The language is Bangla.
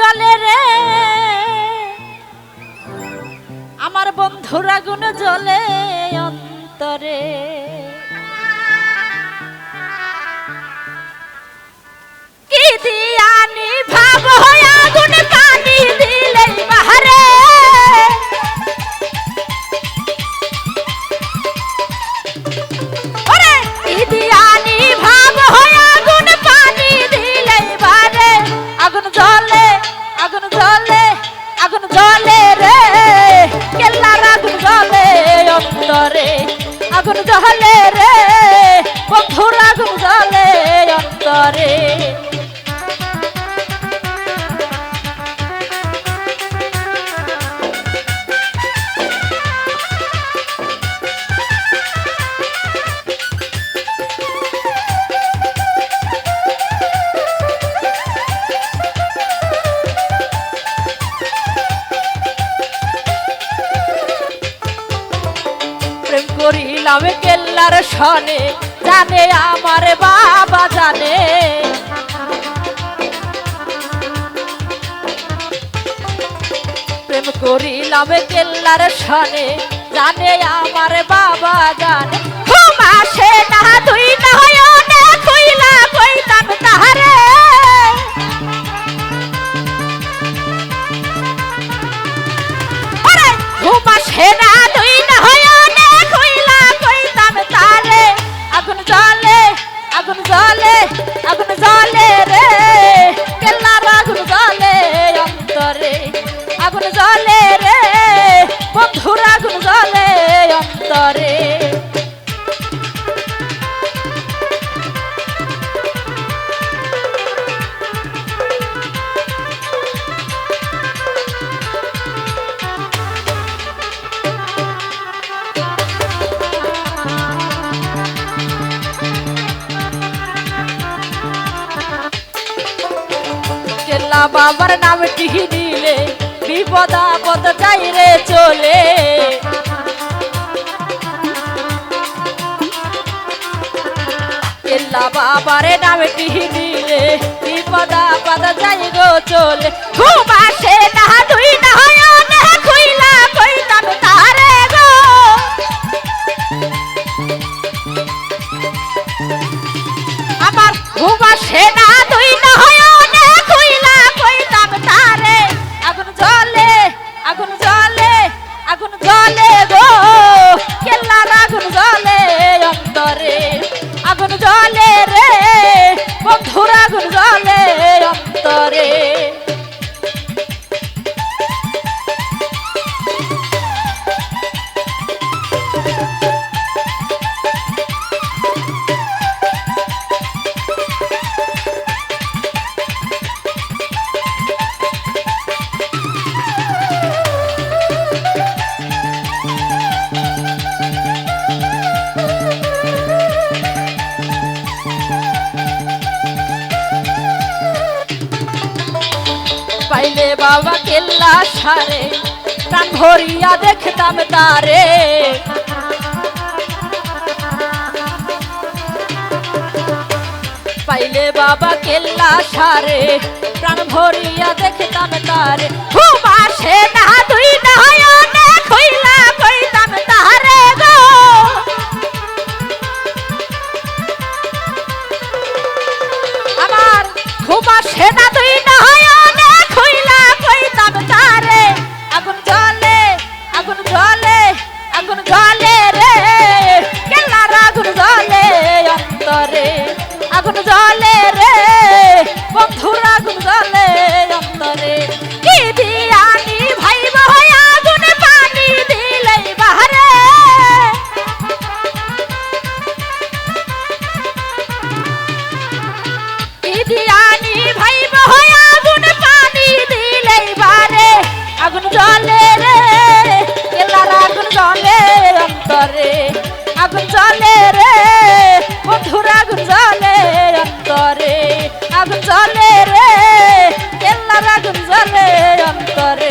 জলে রে। আমার বন্ধুর আগুন জলে অন্তরে। জ্বলে আগুন জলে আগুন জলে রে। কেল্লার আগুন জলে অন্তরে আগুন জলে রে। করিলাম কেল্লার শনে জানে আমার বাবা জানে। প্রেম করিলাম কেল্লার শনে জানে আমার বাবা জানে। ঘুম আসে না তুই না কইলা আগুন জ্বলে রে বন্ধুর আগুন জ্বলে অন্তরে। বাবার নামটি নিলে? বিপদ আপদ চাইরে চলে। কেল্লা বাবারে নামে দিলে? বিপদ আপদ চাই গো চলে। ঘুম আসে না তুই না খুইলা বাবা কেল্লা সারে, প্রাণ ভরিয়া দেখতাম তারে। পাইলে বাবা কেল্লা সারে, প্রাণ ভরিয়া দেখতাম তারে। ঘুম আসে না তুই নয়নে কইলা আগুন জ্বলে রে বন্ধুর আগুন জ্বলে অন্তরে। কি দিয়ানি ভাই ভাই আগুন পানি দিলেই বাহারে। ইদিয়ানি ভাই বহয় আগুন পানি দিলেই বারে আগুন জ্বলে রে, কেলার আগুন জ্বলে অন্তরে। আগুন জ্বলে রে, বন্ধুর আগুন জ্বলে আগুন জ্বলে অন্তরে।